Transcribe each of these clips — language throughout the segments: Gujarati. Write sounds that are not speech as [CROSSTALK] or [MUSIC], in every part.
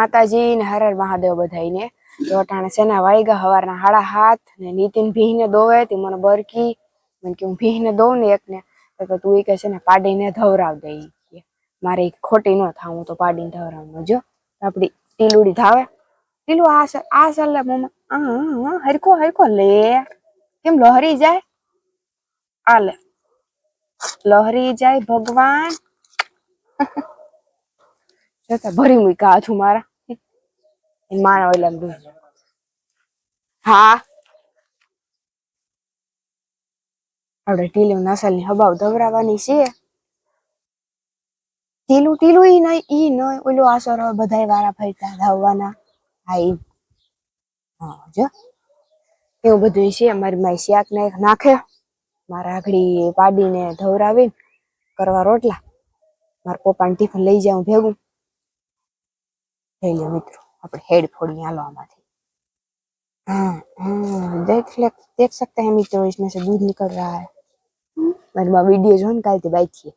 માતાજી ને હર હર મહાદેવ બધાઈને તો અટાણે છે ને વાયગા હવારના હાડા હાથ ને નીતિન ભીહને દોવે, તે મને બરકી. મને કે હું ભીહને દઉં ને એકને. તો તું એ કે છે ને, પાડીને ધવરાવ દઈ મારે ખોટી ન થાવ, હું તો પાડીને ધવરાવ. જો આપડી ટીલુડી ધાવે. ટીલું, આ સર આ સર લે મમ્મા હરખો હરખો લે. કેમ લહરી જાય? આ લે. લહરી જાય ભગવાન. [LAUGHS] જતા ભરી મૂક્યા હાથું મારા. એની માના ઓલા દૂધ હા. આપણે ટીલું નસલની હબાવ ધવરાવાની છે. ટીલું ટીલું ઈ નહીં ઈ નહીં ઓલું આસર હોય બધા વારા ફરતા ધાવવાના. હા, ઈ. હા, જો. એવું બધું છે. મારી માય શાક ને નાખે. મારા આગળી પાડીને ધવરાવી કરવા રોટલા. મારા પપ્પાને ટિફિન લઈ જાઉં ભેગું. થઈ લે મિત્રો. આપણે હેડ ફોડી આલો આમાંથી हाँ हाँ देख ले देख सकते हैं मित्रों इसमें से दूध निकल रहा है મારી માં વિડીયો જો ને કાલથી બાઈથી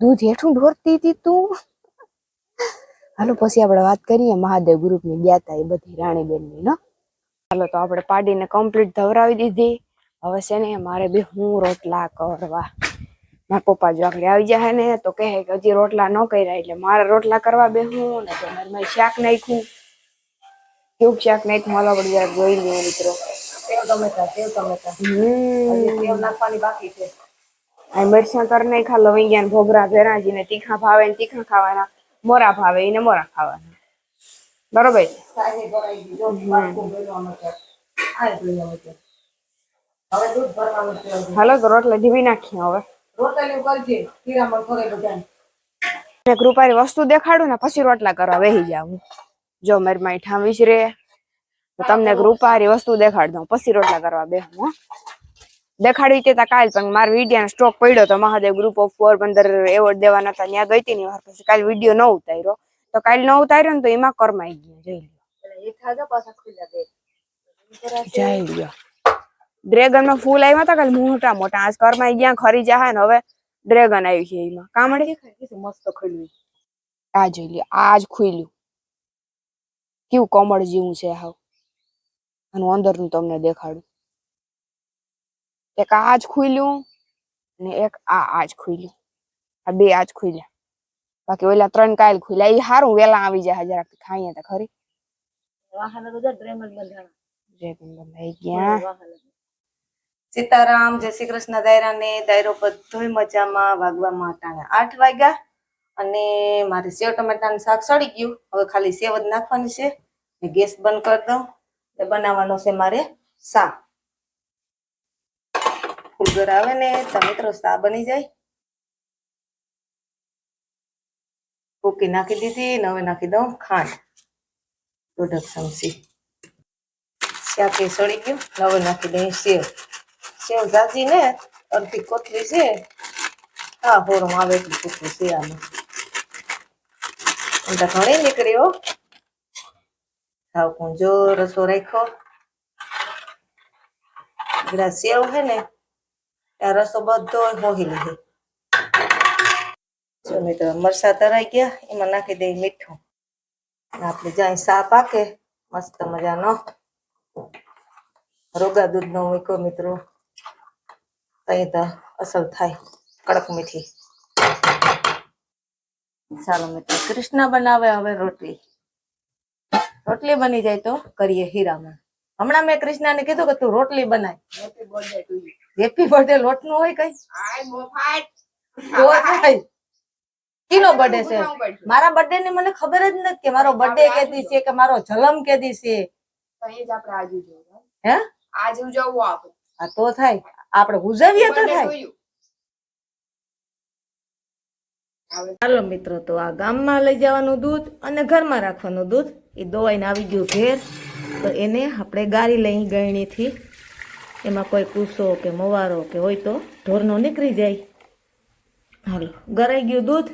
દૂધ હેઠું ઢોરતી હતી તું હાલો પછી આપણે વાત કરીએ મહાદેવ ગ્રુપ ની ગયા તા એ બધી રાણીબેન ની નો હાલો તો આપણે પાડીને કમ્પ્લીટ ધવરાવી દીધી હવે છે ને મારે બી હું રોટલા કરવા મારા પપ્પા જો આગળ આવી જાય ને તો કહે કે હજી રોટલા ન કર્યા એટલે મારે રોટલા કરવા બેહું ને તો મારી મારી શાક નાખ્યું કેવું શાક હાલો આપણે જરાક જોઈ લઈએ મિત્રો. સેવ ટમેટા સેવ ટમેટા. સેવ નાખવાની બાકી છે. આ મરચાં કર ખા લવંગિયા ને ભોગરા ભેરાજી ને તીખા ભાવે ને તીખા ખાવાના. મોરા ભાવે એને મોરા ખાવાના. બરોબર હાલો તો. રોટલા ઢીવી નાખીએ હવે. રોટલી કરજે કીરામણ કરે બધાને. ને કૃપારી વસ્તુ દેખાડું ને પછી રોટલા કરવા બેહી જાઉં. જો મારી માઈ ઠામ રે તો તમને રૂપારી વસ્તુ દેખાડ દઉં. પછી રોટલા કરવા બે હું. દેખાડવી તે કાલ પણ મારા વીડિયો સ્ટોક પડ્યો તો Mahadev group of Porbandar award દેવાના હતા ત્યાં ગઈ હતી ને વાર પછી કાલ વીડિયો ન ઉતાર્યો. તો કાલ ન ઉતાર્યો ને તો એમાં કરમાઈ ગયો જઈ લ્યો. જઈ લ્યો. ડ્રેગનમાં ફૂલ આવ્યા હતા કાલ મોટા મોટા આજ કરમાઈ ગયા ખરી જાય ને હવે ડ્રેગન આવી છે એમાં. કામડે? મસ્ત ખુલ્યું આ જોઈ લ્યો આજ ખુલ્યું કેવું કમળ જેવું છે હાવ. આનું અંદરનું તમને દેખાડું. એક આજ ખુલ્યું અને એક આ આજ ખુલ્યું. આ બે આજ ખુલ્યા. બાકી ઓલા ત્રણ કાયલ ખુલ્યા. એ સારું વેલા આવી જાય જરાક ખાઈએ તો ખરી? જો સીતારામ જય શ્રી કૃષ્ણ દાયરા ને દાયરો બધોય મજામાં વાગવામાં અટાણે આઠ વાગ્યા? અને મારે સેવ ટમેટાનું શાક સડી ગયું. હવે ખાલી સેવ જ નાખવાની છે. ગેસ બંધ કરી દઉં. એટલે બનાવવાનો છે મારે શાક. ફૂલગર આવે ને તો મિત્રો શા બની જાય. કોકી નાખી દીધી ને હવે નાખી દઉં ખાંડ. દોઢક ચમચી શાકે સડી ગયું. નવે નાખી દઈ સેવ. સેવ જાજી ને અડધી કોથળી છે. હા, હોરમ આવે એટલી કોથળી છે આમાં. એમ તો ઘણી નીકળ્યો હો સાવ કુંજો રસો રાખ્યો પેલા સેવ હે ને આ રસો બધો હોહી લીધો જો મિત્રો મરસા તરાઈ ગયા એમાં નાખી દઈ મીઠું આપણે જ્યાં સા પાકે મસ્ત મજાનો રોગા દૂધનો મૂક્યો મિત્રો અહીં તો અસર થાય કડક મીઠી ચાલો મિત્રો કૃષ્ણ બનાવે હવે રોટલી. રોટલી બની જાય તો કરીએ હીરામણ હમણાં મેં કૃષ્ણને કીધું કે તું રોટલી બનાય. હેપી બર્થડે લોટનું હોય કઈ? તો બર્થડે છે. મારા બર્થડે ની મને ખબર જ નથી કે મારો બર્થડે કેદી છે કે મારો જલમ કેદી છે. હે? આજે ઉજવવું આ તો થાય. આપણે ઉજવીએ તો થાય. ચાલો મિત્રો, તો આ ગામમાં લઈ જવાનું દૂધ અને ઘરમાં રાખવાનું દૂધ. એ દોવાઈને આવી ગયું ઘેર. તો એને આપણે ગારી લઈ ગયણીથી. એમાં કોઈ કૂસો કે મવારો કે હોય તો ઢોરનો નીકળી જાય. હાલો, ગરાઈ ગયું દૂધ.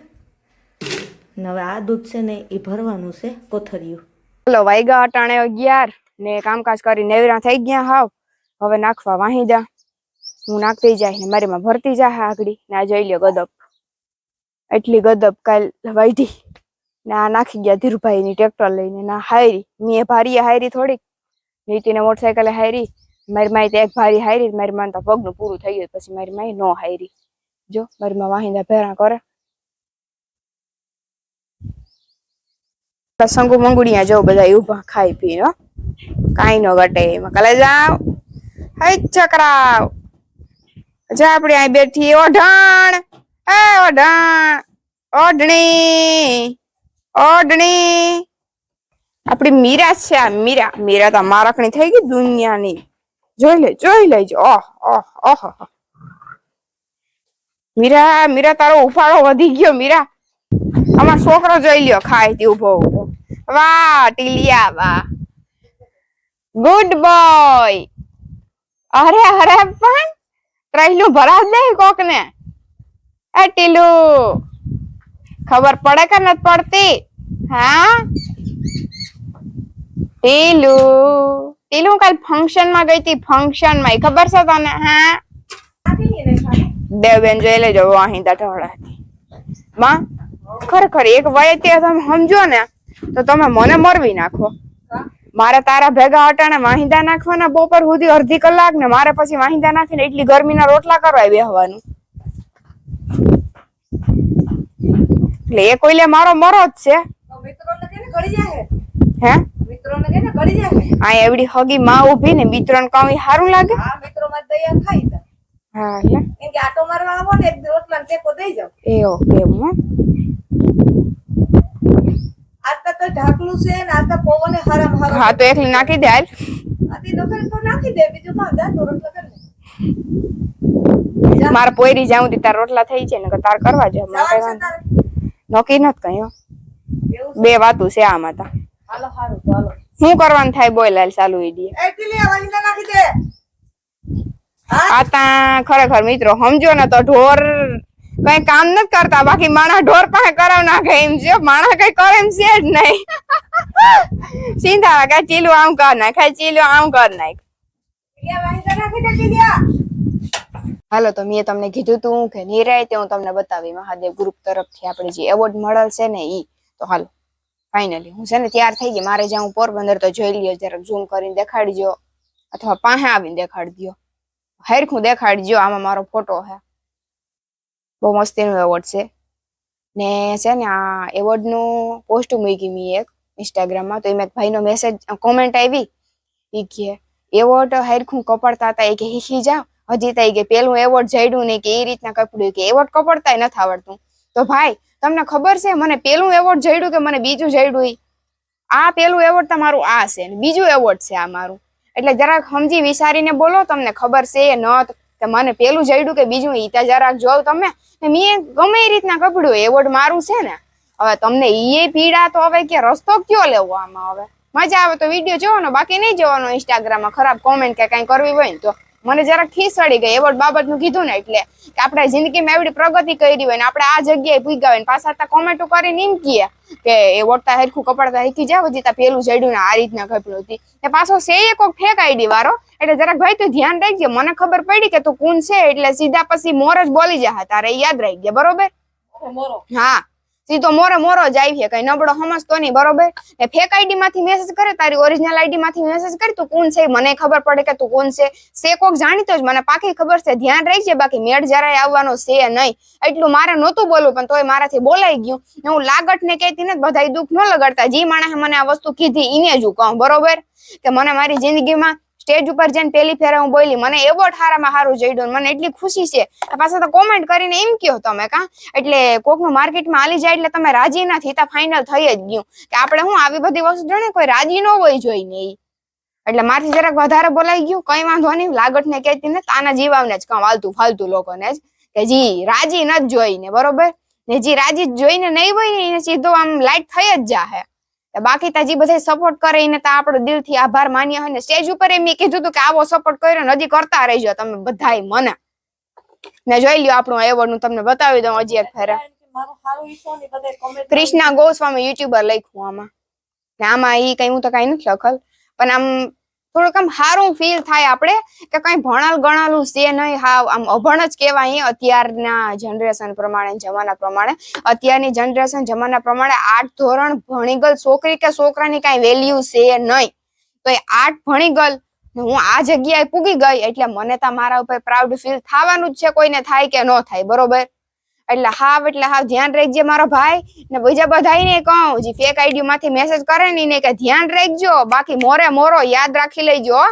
ને હવે આ દૂધ છે ને એ ભરવાનું છે કોથરિયું હલો, વાયગા અટાણે અગિયાર ને કામકાજ કરી નેવરા થઈ ગયા હાવ. હવે નાખવા વાહી દા. હું નાખતી જાય ને મારી માં ભરતી જાય આગળી. ને આ જોઈ લ્યો ગદપ. એટલી ગદબ કાલ વાઢી ને આ નાખી ગયા ધીરુભાઈ ની ટ્રેક્ટર લઈને. ના હાયરી મેં ભારી હાયરી થોડીક. નીતિને મોટરસાયકલે હાયરી મારી માય એક ભારી હારી મારી માન તો પગનું પૂરું થઈ ગયું. પછી મારી માય નો હારી. જો, મારી માં વાહિંદા ભેરા કરે. સંગુ મંગુડિયા જો બધા ઊભા ખાઈ પી હો. કાઈ નો ઘટે એમાં. કાલે જાવ. હઈ ચકરાવ જા આપણે અહીં બેઠી. ઓઢાણ. એ ઓઢાણ, ઓઢણી. ઓઢણી આપડી મીરા છે આ મીરા. મીરા તો મારકણી થઈ ગઈ દુનિયાની. જોઈ લે, જોઈ લેજો. ઓહ ઓહ ઓહ. મીરા મીરા તારો ઉફાળો વધી ગયો, મીરા. અમાર છોકરો જોઈ લ્યો ખાય તે ઊભો ઊભો વાહ, ટીલિયા, વાહ. ગુડ બોય અરે અરે, પણ. ટ્રેલું ભરાવ દે કોક ને એ ટીલુ ખબર પડે કે નથી પડતી? હા? ટીલુ. ટીલુ કાલ ફંક્શનમાં ગઈ હતી ફંક્શનમાં ખબર છે તને? હા? દેવબેન જોઈ લેજો વાહિંદા ઢોળાથી માં, ખરેખર એક વય તે તમે સમજો ને, તો તમે મને મરવી નાખો. મારે તારા ભેગા હટાને વાહિંદા નાખવાના બપોર સુધી અડધી કલાક ને મારે પછી વાહિંદા નાખીને એટલી ગરમીના રોટલા કરવા બેહવાનું. એટલે એ કોઈલે મારો મરો જ છે. મિત્રોને કેને ગળી જાય હે? મિત્રોને કેને ગળી જાય આ એવડી હગી માં ઊભી ને મિત્રોને સારું લાગે? મિત્રો માં દયા ખાઈ તા હા એટલે. કેમ કે આટો મારવા આવો ને એક રોટલા ટેકો દઈ જાવ હે. આજ તો ઢાકલું છે ને આજ તો પવને હરામ હરામ. હા તો એકલી નાખી દે હાલ. આથી નોકરી તો નાખી દે બીજું કાં? જા તો રોટલા કરી લે. મારે પોયરી જાઉં તી તાર રોટલા થઈ છે ને તાર કરવા જાય નક્કી નત કઈ બે વાતું છે આમાં તા. હાલો હારું તો હાલો. શું કરવાનું થાય બોલ હાલ ચાલુ ઈડી એટલી ટીલી નાખી દે. હા? તા ખરેખર મિત્રો સમજો ને તો ઢોર કઈ કામ નથી કરતા બાકી માણા ઢોર પાસે કરાવ નાખે એમ છે. માણા કઈ કરે એમ છે જ નહીં. સીધા કે ચીલું આમ કર નાખ કઈ ચીલું આમ કર નાખ. હાલો, તો મેં તમને કીધું તું કે નિરાય તે હું તમને બતાવી. મહાદેવ ગ્રુપ તરફથી આપણે જે એવોર્ડ મળેલ છે ને એ તો હાલો ફાઇનલી હું છે ને તૈયાર થઈ ગઈ. મારે જ્યાં હું પોરબંદર તો જોઈ લ્યો, જરાક ઝૂમ કરીને દેખાડજો. અથવા પાસે આવીને દેખાડી દો હરખું દેખાડજો, આમાં મારો ફોટો હે. બહુ મસ્તીનો એવોર્ડ છે. ને છે ને આ એવોર્ડનું પોસ્ટ મૂકી મેં એક ઇન્સ્ટાગ્રામમાં તો એમાં એક ભાઈનો મેસેજ કોમેન્ટ આવી. ઈ કે એવોર્ડ હરખું કપડતા હતા, એ કે શીખી જાવ હજી થઈ ઈ પેલું એવોર્ડ જડ્યું નહીં કે એ રીતના કપડું કે એવોર્ડ કપડતા નથી આવડતું. તો ભાઈ, તમને ખબર છે મને પેલું એવોર્ડ જડ્યું કે મને બીજું જડ્યું આ પેલું એવોર્ડ તમારું આ છે બીજું એવોર્ડ છે આ મારું. એટલે જરાક સમજી વિચારીને બોલો તમને ખબર છે ન કે મને પેલું જડ્યું કે બીજું ઈ ત્યાં જરાક જોવ તમે. મેં ગમે એ રીતના કપડું એવોર્ડ મારું છે ને. હવે તમને ઈ પીડા તો હવે કે રસ્તો કયો લેવો આમાં હવે? મજા આવે તો વીડિયો જોવાનો, બાકી નહીં જોવાનો ઇન્સ્ટાગ્રામમાં ખરાબ કોમેન્ટ કે કઈ કરવી હોય ને તો. મને જરાક ખીસડી ગઈ. એવોર્ડ બાબતનું કીધું ને એટલે કે આપણે જિંદગીમાં એવડી પ્રગતિ કરી હોય ને આપણે આ જગ્યાએ પૂગ્યા હોય ને પાછા તા કોમેન્ટો કરીને એમ કીએ કે એ વોટતા હરખું કપડતા શીખી જાવ હજી તા પેલું જડ્યું ને આ રીતના કપડું હતી. એ પાછો છે એ કોક ફેક આઈડી વાળો. એટલે જરાક ભાઈ તું ધ્યાન રાખજે મને ખબર પડી કે તું કુન છે એટલે સીધા પછી મોર જ બોલી જા તારે યાદ રાખજે બરોબર? હા. સીધો મોરે મોરો જ આવી કઈ નબળો સમજતો નહીં, બરોબર? એ ફેક આઈડી માંથી મેસેજ કરે, તારી ઓરિજિનલ આઈડી માંથી મેસેજ કરે, તું કોણ છે મને ખબર પડે કે તું કોણ છે? સે કોક જાણીતો જ, મને પાકી ખબર છે, ધ્યાન રાખજે, બાકી મેળ જરાય આવવાનો છે નહીં. એટલું મારે નહોતું બોલવું, પણ તોય મારાથી બોલાઈ ગયું. ને હું લાગટ ને કહેતી ને બધા દુઃખ ન લગાડતા. જે માણસે મને આ વસ્તુ કીધી એને જ હું કહું, બરોબર? કે મને મારી જિંદગીમાં સ્ટેજ ઉપર જઈને પહેલી ફેરે હું બોલી, મને એવોર્ડ હારામાં હારું જડ્યું મને એટલી ખુશી છે. પાછા તો કોમેન્ટ કરીને એમ કયો તમે કા? એટલે કોકનું માર્કેટમાં આલી જાય એટલે તમે રાજી નથી થતા ફાઇનલ થઈ જ ગયું. કે આપણે હું આવી બધી વસ્તુ જોઈને કોઈ રાજી ન હોય જોઈને એ એટલે મારથી જરાક વધારે બોલાઈ ગયું, કઈ વાંધો નહીં લાગટ ને કહેતી ને તાના જીવાવને જ કામ, હાલતું ફાલતું લોકોને જ. કે જી, રાજી ન જ જોઈને, બરોબર? ને જી રાજી જોઈને નહીં હોય ને, એને સીધો આમ લાઈટ થઈ જ જાહે. તો બાકી તાજી બધા સપોર્ટ કરે એને તો આપણો દિલથી આભાર માન્યા હોય ને સ્ટેજ ઉપર એમ કીધું હતું કે આવો સપોર્ટ કર્યો હજી કરતા રહેજો તમે બધાય મને. ને જોઈ લ્યો આપણું એવોર્ડનું તમને બતાવી દઉં હજી એક ફેરા. કૃષ્ણા ગોસ્વામી યુટ્યુબર લખ્યું આમાં. ને આમાં એ કઈ હું તો કઈ નથી લખલ. પણ આમ થોડુંક આમ સારું ફીલ થાય આપણે કે કઈ ભણાલ ગણાલું છે નહીં. હા આમ અભણ જ કહેવાય અત્યારના જનરેશન પ્રમાણે, જમાના પ્રમાણે. અત્યારની જનરેશન જમાના પ્રમાણે આઠ ધોરણ ભણી ગયેલ છોકરી કે છોકરાની કઈ વેલ્યુ છે નહીં. તો એ આઠ ભણી ગયેલ હું આ જગ્યાએ પૂગી ગઈ એટલે મને તો મારા ઉપર પ્રાઉડ ફીલ થવાનું જ છે કોઈને થાય કે ન થાય, બરોબર? એટલે હાવ એટલે હાવ ધ્યાન રાખજે મારો ભાઈ. ને બીજા બધાયને કહું, જે ફેક આઈડી માંથી મેસેજ કરે ને એને કે ધ્યાન રાખજો, બાકી મોરે મોરો યાદ રાખી લેજો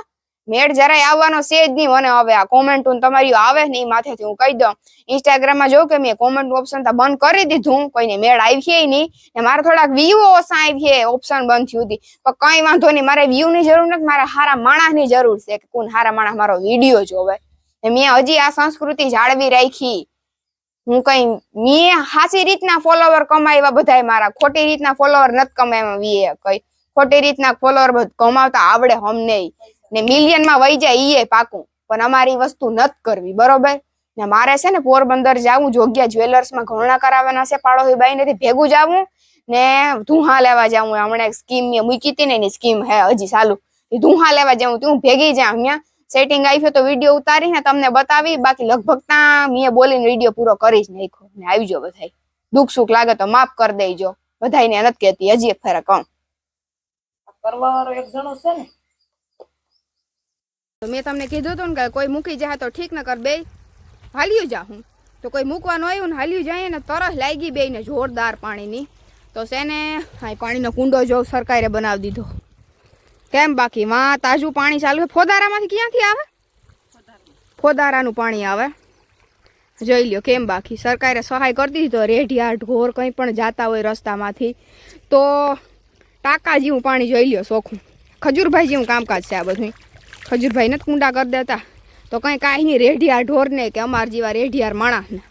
મેળ જરાય આવવાનો છે જ નહીં, મને હવે આ કોમેન્ટ તમારી આવે ને માથેથી હું કહી દઉં. ઇન્સ્ટાગ્રામમાં જોઉં કે મેં કોમેન્ટ ઓપ્શન તો બંધ કરી દીધું, કોઈને મેળ આવી નહીં. ને મારે થોડાક વ્યૂ ઓછા આવી ઓપ્શન બંધ થયું હતી પણ કઈ વાંધો નહીં, મારે વ્યૂ ની જરૂર નથી, મારે હારા માણસની જરૂર છે કે કોણ હારા માણસ મારો વીડિયો જોવે. મેં હજી આ સંસ્કૃતિ જાળવી રાખી. હું કઈ મેં હાસી રીતના ફોલોવર કમાવ્યા બધાય મારા, ખોટી રીતના ફોલોવર નથી કમાવ્યા વીએ કઈ. ખોટી રીતના ફોલોવર કમાવતા આવડે અમને ને મિલિયનમાં વહી જાય ઈએ પાકું. પણ અમારી વસ્તુ નત કરવી, બરોબર? ને મારે છે ને પોરબંદર જવું, જોગ્યા જ્વેલર્સમાં ઘણા કરાવવાના છે પાડો બાઈ નથી ભેગું જાવું. ને ધુહા લેવા જવું, હમણાં એક સ્કીમ મેં મૂકી હતી ને એની સ્કીમ હે હજી ચાલુ. ધુહા લેવા જવું, તું ભેગી જા અહીંયા. સેટિંગ આવ્યું તો વીડિયો ઉતારીને તમને બતાવી. બાકી લગભગ ત્યાં મેં બોલીને વીડિયો પૂરો કરી જ નાખ્યો. ને આવજો બધાય. દુઃખ સુખ લાગે તો માફ કરી દેજો. બધાયને નથી કહેતી હજી એક ફેરા કહું કરવા એક જણો છે ને. તો મેં તમને કીધું હતું ને કે કોઈ મૂકી જાય તો ઠીક ન કર બે હાલ્યું જા હું. તો કોઈ મૂકવાનું આવ્યું ને હાલ્યું જાય ને તરસ લાગી બે ને જોરદાર પાણીની. તો સેને ને હા પાણીનો કુંડો જો સરકારે બનાવી દીધો. કેમ બાકી? માં તાજું પાણી ચાલુ છે. ફોદારામાંથી ક્યાંથી આવે? ફોદારાનું પાણી આવે. જોઈ લ્યો કેમ બાકી? સરકારે સહાય કરી દીધી તો રેઢિયા ઢોર કંઈ પણ જાતા હોય રસ્તામાંથી. તો ટાંકા જેવું પાણી જોઈ લ્યો સોખું. ખજૂરભાઈ જેવું કામકાજ છે આ બધું ખજૂરભાઈ નથી કુંડા કરી દેતા. તો કંઈ કાંઈ નહીં રેઢિયાર ઢોરને કે અમાર જેવા રેઢિયાર માણસને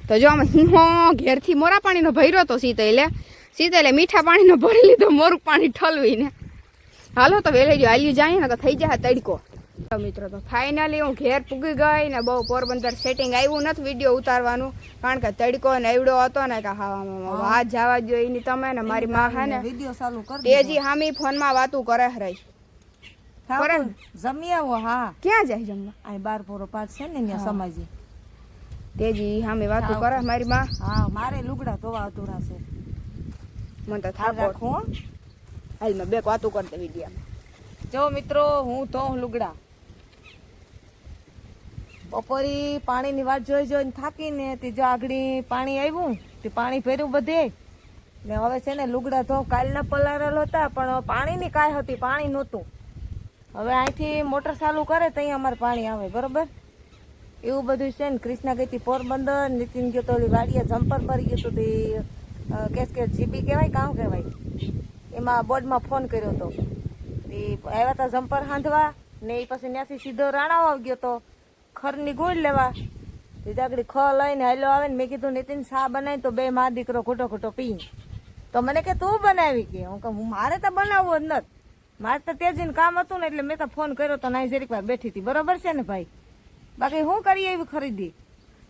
તો જો આમ હો ઘેરથી મોરા પાણીનો ભર્યો તો સીતેલે સીતેલે મીઠા પાણીનો ભરી લીધો, મોરું પાણી ઠલવીને. હાલો તો વેલે જો હાલ્યું જાય ને તો થઈ જાય તડકો. મિત્રો તો ફાઇનલી હું ઘેર પૂગી ગઈ ને બહુ પોરબંદર સેટિંગ આવ્યું નથી વીડિયો ઉતારવાનું. કારણ કે તડકો ને એવડો હતો ને કે હા વાત જવા જોઈએ એની તમે ને મારી માં હે ને. વીડિયો ચાલુ કરી તેજી હામી ફોનમાં વાતું કરે રહી. જમી આવો હા. ક્યાં જાય જમવા? આ બાર પોરો પાંચ છે ને ત્યાં સમાજી. તેજી હામી વાતું કરે મારી માં. હા મારે લુગડા ધોવા અધૂરા છે. મને તો થાક રાખું. હાલ મેં બે વાતું કરી દે વીડિયો જો મિત્રો, હું ધોઉં લુગડા. બપોરી પાણીની વાત જોઈ જોઈને થાકીને તે જો આગળી પાણી આવ્યું તે પાણી ભર્યું બધે. ને હવે છે ને લુગડા ધો કાલના પલારેલ હતા, પણ પાણીની કાંઈ હતી, પાણી નહોતું. હવે અહીંથી મોટર ચાલુ કરે તો અહીંયા અમારે પાણી આવે, બરોબર? એવું બધું છે ને ક્રિષ્ના ગઈ હતી પોરબંદર, નીતિન ગયો તો વાડીએ જમ્પર ભરી ગયો તો તે કેસ કે જીપી કહેવાય કામ કહેવાય? એમાં બોર્ડમાં ફોન કર્યો હતો એ આવ્યા હતા જમ્પર હાંધવા ને એ પછી ત્યાંથી સીધો રાણાવ આવી ગયો તો ખરની ગોળ લેવા. જાગડી ખ લઈને હાલો આવે ને મેં કીધું નીતિન શા બનાવી તો બે મા દીકરો ખોટો ખોટો પી. તો મને કે તું બનાવી કે? હું કહું મારે તો બનાવવું જ નથી. મારે તો તેજીને કામ હતું ને એટલે મેં તો ફોન કર્યો તો નાઈ જરીક વાર બેઠી હતી. બરોબર છે ને ભાઈ? બાકી હું કરી એવી ખરીદી?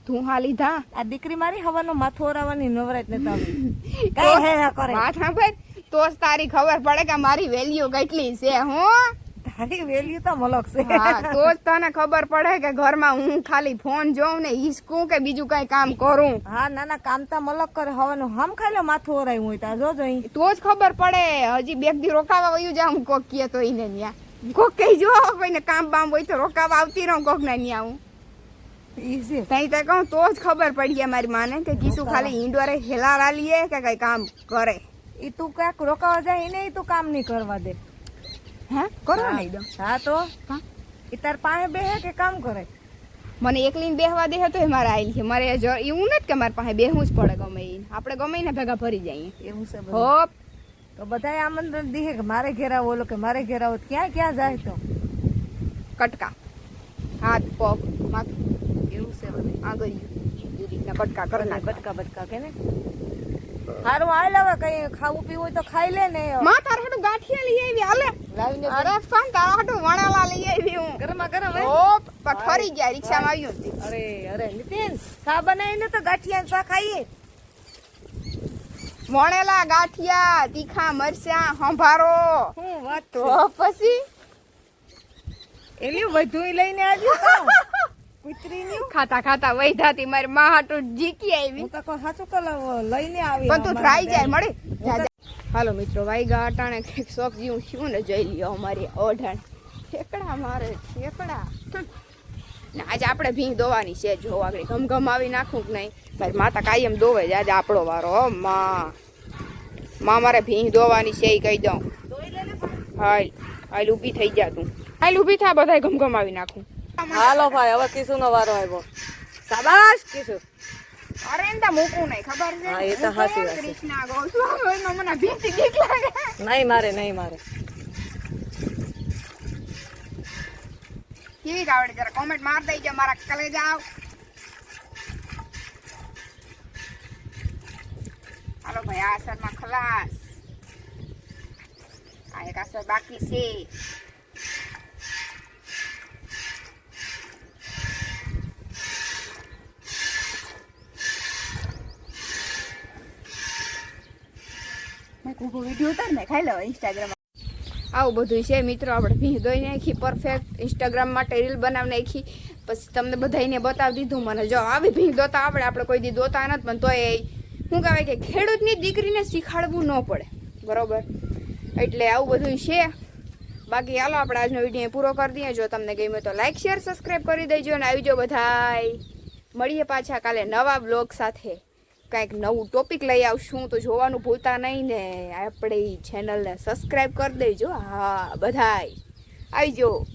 તું હા લીધા? આ દીકરી મારી હવાનો માથું ઓરાવાની નવરાત નતા [LAUGHS] કઈ હે હે કરે. વાત સાંભળ. તો જ તારી ખબર પડે કે મારી વેલ્યુ કેટલી છે હું? તારી વેલ્યુ તો મલક છે. હા તો જ તને ખબર પડે કે ઘરમાં હું ખાલી ફોન જોઉં ને ઈસકું કે બીજું કઈ કામ કરું. હા ના ના કામ તો મલક કરે. હવાનું હમ ખાલી માથું ઓરાયું હોય તા જોજો તો જ ખબર પડે. હજી બે દી રોકાવા વયું જાઉં કોક કીએ તો એને ન્યા. કોક કઈ જો કોઈને કામ બામ હોય તો રોકાવા આવતી રહું કોક ના ન્યા હું. તઈ તે કહું તો જ ખબર પડી મારી માને કે કીસુ ખાલી ઈંડોરે હેલા લીએ કે કઈ કામ કરે. ઈ તું ક્યાંક રોકાવા જાય એને તું કામ નહીં કરવા દે. હે? કરો નહીં દો હા તો. ઈ તાર પાસે બેહે કે કામ કરે? મને એકલીને બેહવા દે તો મારે આવેલી છે. મારે જો એવું નથી કે મારે પાસે બેહવું જ પડે ગમે ઈ. આપણે ગમે ને ભેગા ભરી જઈએ એવું છે બધું? હોપ. તો બધાય આમંત્રણ દીધે કે મારે ઘેર આવો ઓલો કે મારે ઘેર આવો. ક્યાં ક્યાં જાય તો? કટકા. હાથ પગ માથું. એવું છે બધું. આગળ કટકા રીતના કટકા બટકા કે ને હારું હાલ હવે કઈ ખાવું પીવું હોય તો ખાઈ લે ને. માં તારા હાટુ ગાંઠિયા લઈ આવી હાલે. લાવીને અરે પણ તારા હાટુ વણાલા લઈ આવી હું. ગરમા ગરમ હે? હોપ પઠરી ઠરી ગયા રિક્ષામાં આવ્યું હતી. અરે અરે નીતિન ખા બનાવીને તો ગાંઠિયા ને શા ખાઈએ. વણેલા ગાંઠિયા તીખા મરચા સંભારો. હું વાત તો પછી? એની બધું લઈને આવ્યું [LAUGHS] કુતરીની? ખાતા ખાતા વૈધાતી મારી માં હાટું જીકી આવી. હું તો કહું સાચું કલર લઈને આવી પણ તું ટ્રાઈ જાય મળી? જા જા. હાલો મિત્રો વાઈગા અટાણે કંઈક શોખ જેવું શું ને જોઈ લ્યો અમારી ઓઢાણ. ઠેકડા મારે ઠેકડા. ને આજે આપણે ભીંગ દોવાની છે જો આગળ ઘમ આવી નાખું કે નહીં? મારી માતા કાયમ દોવે છે આજે આપણો વારો માં. માં મારે ભીંગ દોવાની છે એ કહી દઉં. હાલ હાલ ઊભી થઈ જા તું. હાલ ઊભી થા બધા ઘમ આવી નાખું. હાલો ભાઈ હવે કિસુ નો વારો આવ્યો. સાબાશ કિસુ અરે એમ મૂકું નહીં મારે નહીં મારે. કેવી આવડે જરા કોમેન્ટ માર દેજો મારા કલે જાવ હાલો ભાઈ આ અસરમાં ખલાસ. આ એક અસર બાકી છે મેં કુકુ વીડિયો ઉતાર ને ખાઈ લો ઇન્સ્ટાગ્રામ આવું બધું છે મિત્રો, આપણે ભીં ધોઈ નાખી પરફેક્ટ ઇન્સ્ટાગ્રામ માટે રીલ બનાવી નાખી. પછી તમને બધાને બતાવી દીધું. મને જો આવી ભીં દોતા આપણે આપણે કોઈ દી દોતા નથી, પણ તોય શું કહેવાય કે ખેડૂતની દીકરીને શીખાડવું ન પડે. બરોબર? એટલે આવું બધું છે. બાકી હાલો, આપણે આજનો વીડિયો પૂરો કરી દઈએ. જો તમને ગમ્યો તો લાઈક શેર સબસ્ક્રાઈબ કરી દેજો. અને આવી જો બધાય. મળીએ પાછા કાલે નવા બ્લોગ સાથે. કંઈક નવું ટોપિક લઈ આવશું તો જોવાનું ભૂલતા નહીં ને. આપણી ચેનલને સબસ્ક્રાઈબ કરી દેજો. હા, બધાય. આવી જાઓ